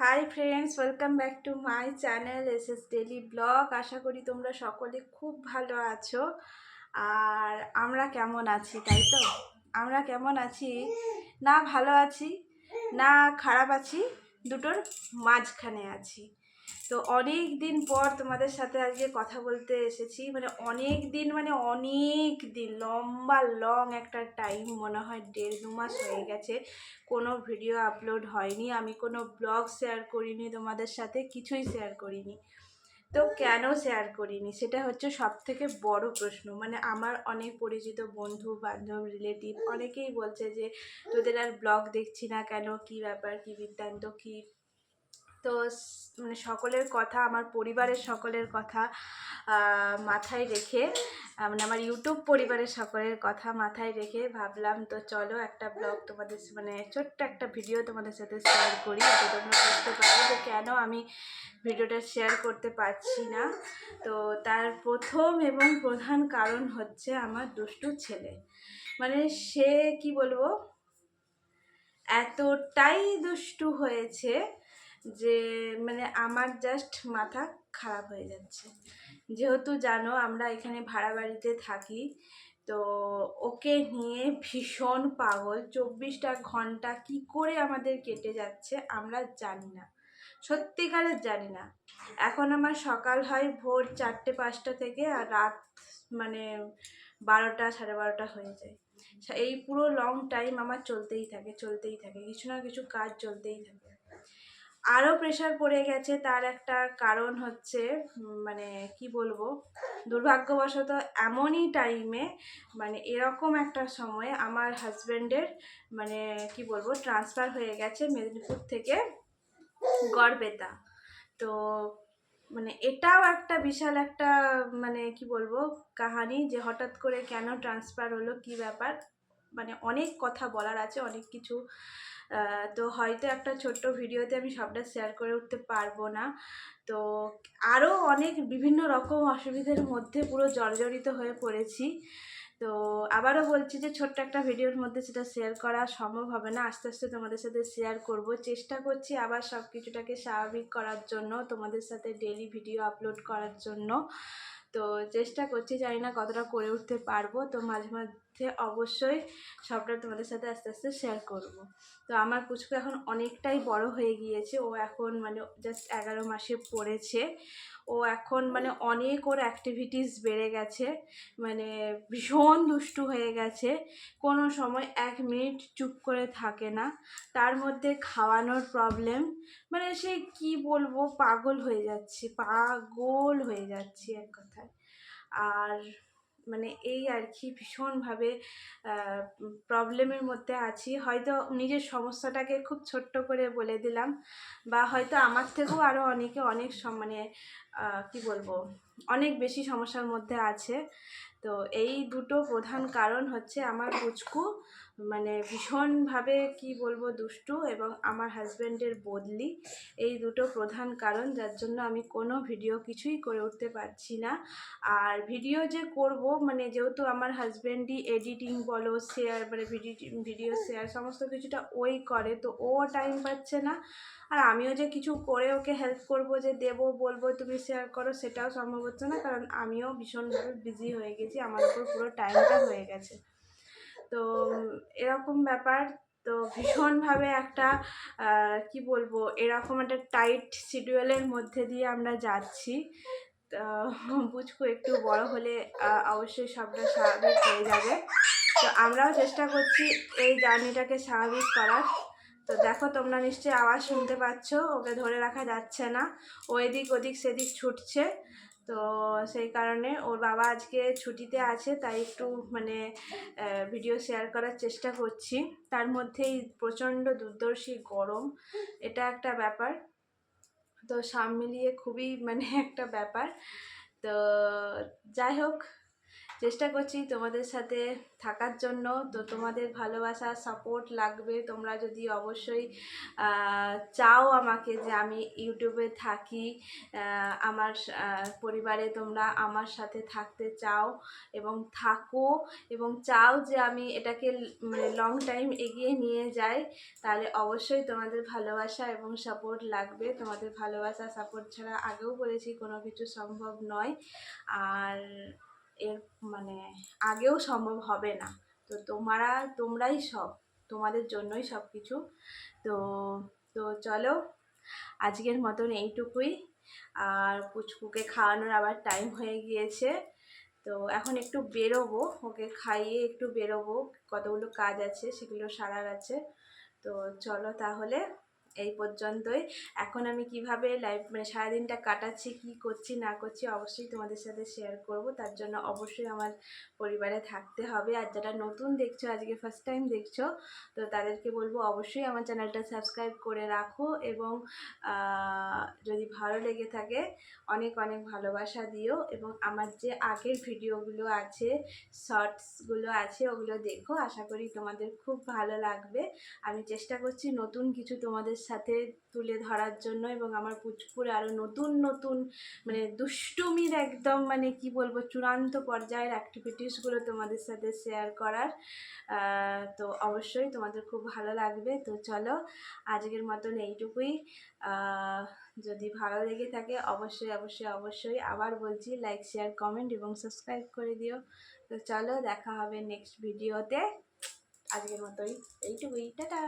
Hi friends welcome back to my channel S S daily vlog আশা করি তোমরা সকলে খুব ভালো আছো। আর আমরা কেমন আছি, তাই তো? আমরা কেমন আছি? না ভালো আছি, না খারাপ আছি, দুটোর মাঝখানে আছি। তো অনেক দিন পর তোমাদের সাথে আজকে কথা বলতে এসেছি। মানে অনেক দিন মানে অনেক দিন লম্বা লং একটা টাইম মনে হয়, দেড় দু মাস হয়ে গেছে। কোনো ভিডিও আপলোড হয়নি। আমি কোনো ব্লগ শেয়ার করিনি তোমাদের সাথে, কিছুই শেয়ার করিনি। তো কেন শেয়ার করিনি? সেটা হচ্ছে সব থেকে বড় প্রশ্ন। মানে আমার অনেক পরিচিত বন্ধু, বান্ধব রিলেটিভ অনেকেই বলছে যে, তোদের আর ব্লগ দেখছি না কেন? কি ব্যাপার? কি বৃত্তান্ত? কি তো মানে সকলের কথা, আমার পরিবারের সকলের কথা মাথায় রেখে মানে আমার ইউটিউব পরিবারের সকলের কথা মাথায় রেখে ভাবলাম, তো চলো একটা ব্লগ তোমাদের মানে ছোট্ট একটা ভিডিও তোমাদের সাথে শেয়ার করি, যাতে তোমরা বুঝতে পারো যে কেন আমি ভিডিওটা শেয়ার করতে পারছি না। তো তার প্রথম এবং প্রধান কারণ হচ্ছে আমার দুষ্টু ছেলে। মানে সে, কি বলব, এতটাই দুষ্টু হয়েছে যে মানে আমার জাস্ট মাথা খারাপ হয়ে যাচ্ছে। যেহেতু জানো আমরা এখানে ভাড়া বাড়িতে থাকি, তো ওকে নিয়ে ভীষণ পাগল। চব্বিশটা ঘণ্টা কি করে আমাদের কেটে যাচ্ছে আমরা জানি না। সত্যিকারের জানি না। এখন আমার সকাল হয় ভোর চারটে, পাঁচটা থেকে আর রাত মানে বারোটা, সাড়ে বারোটা হয়ে যায়। এই পুরো লং টাইম আমার চলতেই থাকে চলতেই থাকে। কিছু না কিছু কাজ চলতেই থাকে। আরও প্রেশার পড়ে গেছে, তার একটা কারণ হচ্ছে মানে কি বলব, দুর্ভাগ্যবশত এমনই টাইমে মানে এরকম একটা সময় আমার হাজব্যান্ডের মানে কি বলব ট্রান্সফার হয়ে গেছে মেদিনীপুর থেকে গড়বেতা। তো মানে এটাও একটা বিশাল একটা মানে কি বলব, কাহানি যে হঠাৎ করে কেন ট্রান্সফার হলো, কি ব্যাপার? মানে অনেক কথা বলার আছে, অনেক কিছু তো হয়তো একটা ছোট্ট ভিডিওতে আমি সবটা শেয়ার করে উঠতে পারব না। তো আরও অনেক বিভিন্ন রকম অসুবিধার মধ্যে পুরো জর্জরিত হয়ে পড়েছি। তো আবারও বলছি যে ছোট্ট একটা ভিডিওর মধ্যে সেটা শেয়ার করা সম্ভব হবে না। আস্তে আস্তে তোমাদের সাথে শেয়ার করব। চেষ্টা করছি আবার সব কিছুটাকে স্বাভাবিক করার জন্য, তোমাদের সাথে ডেলি ভিডিও আপলোড করার জন্য। তো চেষ্টা করছি, জানি না কতটা করে উঠতে পারব। তো মাঝে মাঝে মধ্যে অবশ্যই সবটা তোমাদের সাথে আস্তে আস্তে শেয়ার করব। তো আমার পুচকু এখন অনেকটাই বড় হয়ে গিয়েছে, ও এখন মানে জাস্ট এগারো মাসে পড়েছে। ও এখন মানে অনেক ওর অ্যাক্টিভিটিস বেড়ে গেছে মানে ভীষণ দুষ্টু হয়ে গেছে। কোনো সময় এক মিনিট চুপ করে থাকে না। তার মধ্যে খাওয়ানোর প্রবলেম মানে সে কি বলব, পাগল হয়ে যাচ্ছে, পাগল হয়ে যাচ্ছি এক কথায়। আর মানে এই আর কি ভীষণভাবে প্রবলেমের মধ্যে আছি। হয়তো নিজের সমস্যাটাকে খুব ছোট্ট করে বলে দিলাম বা হয়তো আমার থেকেও আরও অনেকে অনেক মানে কি বলব, অনেক বেশি সমস্যার মধ্যে আছে। তো এই দুটো প্রধান কারণ হচ্ছে আমার পুচকু মানে ভীষণভাবে কি বলব দুষ্টু এবং আমার হাজব্যান্ডের বদলি এই দুটো প্রধান কারণ, যার জন্য আমি কোনো ভিডিও কিছুই করে উঠতে পারছি না। আর ভিডিও যে করব মানে যেহেতু আমার হাজব্যান্ডই এডিটিং বলো শেয়ার মানে ভিডিও ভিডিও শেয়ার সমস্ত কিছুটা ওই করে, তো ও টাইম পাচ্ছে না। আর আমিও যে কিছু করে ওকে হেল্প করব, যে দেবো, বলব, তুমি শেয়ার করো, সেটাও সম্ভব হচ্ছে না, কারণ আমিও ভীষণভাবে বিজি হয়ে গেছি, আমার উপর পুরো টাইমটা হয়ে গেছে। তো এরকম ব্যাপার। তো ভীষণভাবে একটা কি বলব, এরকম একটা টাইট শিডিউলের মধ্যে দিয়ে আমরা যাচ্ছি। তো বুঝকো, একটু বড় হলে অবশ্যই সবটা স্বাভাবিক হয়ে যাবে। তো আমরাও চেষ্টা করছি এই জার্নিটাকে স্বাভাবিক করার। তো দেখো, তোমরা নিশ্চয়ই আওয়াজ শুনতে পাচ্ছ, ওকে ধরে রাখা যাচ্ছে না। ও এদিক ওদিক, সেদিক ছুটছে। তো সেই কারণে ওর বাবা আজকে ছুটিতে আছে, তাই একটু মানে ভিডিও শেয়ার করার চেষ্টা করছি। তার মধ্যেই প্রচণ্ড দুর্দর্শী গরম, এটা একটা ব্যাপার। তো সব মিলিয়ে খুবই মানে একটা ব্যাপার। তো যাই হোক চেষ্টা করছি তোমাদের সাথে থাকার জন্য। তো তোমাদের ভালোবাসা সাপোর্ট লাগবে। তোমরা যদি অবশ্যই চাও আমাকে যে আমি ইউটিউবে থাকি আমার পরিবারে তোমরা আমার সাথে থাকতে চাও এবং থাকো এবং চাও যে আমি এটাকে মানে লং টাইম এগিয়ে নিয়ে যাই, তাহলে অবশ্যই তোমাদের ভালোবাসা এবং সাপোর্ট লাগবে। তোমাদের ভালোবাসা সাপোর্ট ছাড়া আগেও বলেছি, কোনো কিছু সম্ভব নয়। আর এর মানে আগেও সম্ভব হবে না। তো তোমরা, তোমরাই সব, তোমাদের জন্যই সব কিছু তো তো চলো, আজকের মতন এইটুকুই। আর পুচকুকে খাওয়ানোর আবার টাইম হয়ে গিয়েছে। তো এখন একটু বেরোবো, ওকে খাইয়ে একটু বেরোবো। কতগুলো কাজ আছে সেগুলো সারার আছে। তো চলো তাহলে। এই পর্যন্তই। এখন আমি কীভাবে লাইফ মানে সারাদিনটা কাটাচ্ছি, কি করছি, না করছি অবশ্যই তোমাদের সাথে শেয়ার করব। তার জন্য অবশ্যই আমার পরিবারে থাকতে হবে। আর যারা নতুন দেখছ, আজকে ফার্স্ট টাইম দেখছ, তো তাদেরকে বলব অবশ্যই আমার চ্যানেলটা সাবস্ক্রাইব করে রাখো এবং যদি ভালো লেগে থাকে, অনেক অনেক ভালোবাসা দিও এবং আমার যে আগের ভিডিওগুলো আছে শর্টসগুলো আছে, ওগুলো দেখো। আশা করি তোমাদের খুব ভালো লাগবে। আমি চেষ্টা করছি নতুন কিছু তোমাদের সাথে তুলে ধরার জন্য এবং আমার পুচকুর আরও নতুন নতুন মানে দুষ্টুমির একদম মানে কি বলব, চূড়ান্ত পর্যায়ের অ্যাক্টিভিটিসগুলো তোমাদের সাথে শেয়ার করার। তো অবশ্যই তোমাদের খুব ভালো লাগবে। তো চলো, আজকের মতন এইটুকুই। যদি ভালো লেগে থাকে অবশ্যই অবশ্যই অবশ্যই আবার বলছি লাইক শেয়ার কমেন্ট এবং সাবস্ক্রাইব করে দিও। তো চলো, দেখা হবে নেক্সট ভিডিওতে আজকের মতোই, এইটুকুই। টাটা!